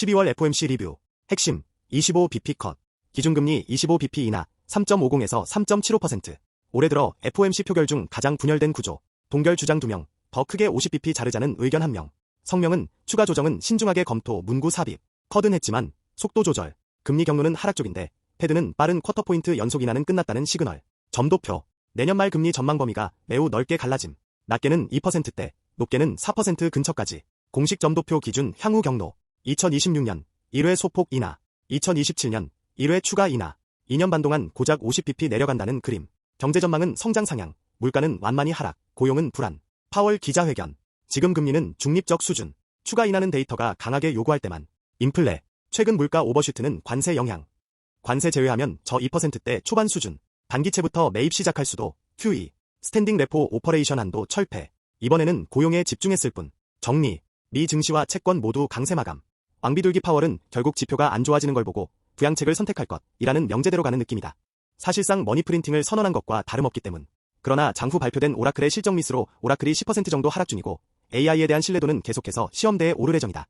12월 FOMC 리뷰. 핵심 25bp 컷. 기준금리 25bp 인하 3.50에서 3.75%. 올해 들어 FOMC 표결 중 가장 분열된 구조. 동결 주장 2명, 더 크게 50bp 자르자는 의견 1명. 성명은 추가 조정은 신중하게 검토 문구 삽입. 컷은 했지만 속도 조절. 금리 경로는 하락 쪽인데 패드는 빠른 쿼터 포인트 연속 인하는 끝났다는 시그널. 점도표. 내년 말 금리 전망 범위가 매우 넓게 갈라짐. 낮게는 2%대, 높게는 4% 근처까지. 공식 점도표 기준 향후 경로. 2026년 1회 소폭 인하. 2027년 1회 추가 인하. 2년 반 동안 고작 50bp 내려간다는 그림. 경제 전망은 성장 상향, 물가는 완만히 하락, 고용은 불안. 파월 기자회견. 지금 금리는 중립적 수준. 추가 인하는 데이터가 강하게 요구할 때만. 인플레. 최근 물가 오버슈트는 관세 영향. 관세 제외하면 저 2%대 초반 수준. 단기채부터 매입 시작할 수도. QE. 스탠딩 레포 오퍼레이션 한도 철폐. 이번에는 고용에 집중했을 뿐. 정리. 미 증시와 채권 모두 강세 마감. 왕비둘기 파월은 결국 지표가 안 좋아지는 걸 보고 부양책을 선택할 것이라는 명제대로 가는 느낌이다. 사실상 머니 프린팅을 선언한 것과 다름없기 때문. 그러나 장후 발표된 오라클의 실적 미스로 오라클이 10% 정도 하락 중이고 AI에 대한 신뢰도는 계속해서 시험대에 오를 예정이다.